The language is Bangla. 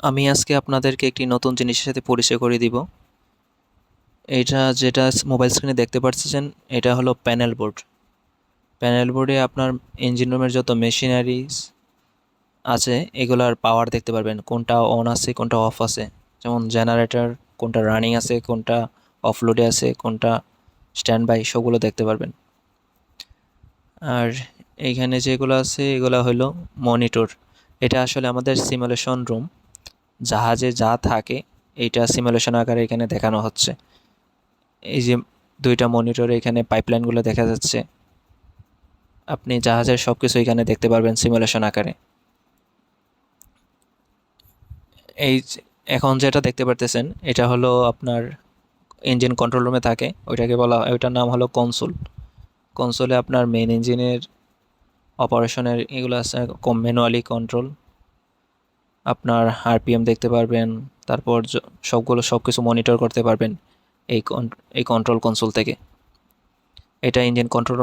আমি আজকে আপনাদেরকে একটি নতুন জিনিসের সাথে পরিচয় করে দিব। এটা যেটা মোবাইল স্ক্রিনে দেখতে পাচ্ছেন এটা হলো প্যানেল বোর্ড প্যানেল বোর্ডে আপনার ইঞ্জিন রুমের যত মেশিনারিজ আছে এগুলার পাওয়ার দেখতে পারবেন। কোনটা অন আছে, কোনটা অফ আছে। যেমন জেনারেটর কোনটা রানিং আছে, কোনটা অফলোডে আছে, কোনটা স্ট্যান্ড বাই সবগুলো দেখতে পারবেন। আর এইখানে যেগুলো আছে, এগুলো হলো মনিটর এটা আসলে আমাদের সিমুলেশন রুম জাহাজে যা থাকে, এইটা সিমুলেশন আকারে এখানে দেখানো হচ্ছে। এই যে দুইটা মনিটরে এখানে পাইপলাইনগুলো দেখা যাচ্ছে। আপনি জাহাজের সব কিছু এখানে দেখতে পারবেন সিমুলেশন আকারে। এই এখন যেটা দেখতে পারতেছেন, এটা হলো আপনার ইঞ্জিন কন্ট্রোল রুমে থাকে। ওইটাকে বলা হয় ওইটার নাম হলো কনসোল কনসোলে আপনার মেন ইঞ্জিনের অপারেশনের এগুলো আছে ম্যানুয়ালি কন্ট্রোল আপনার আরপিএম দেখতে পারবেন, তারপর সবগুলো সব কিছু মনিটর করতে পারবেন এই এই কন্ট্রোল কনসোল থেকে। এটা ইঞ্জিন কন্ট্রোল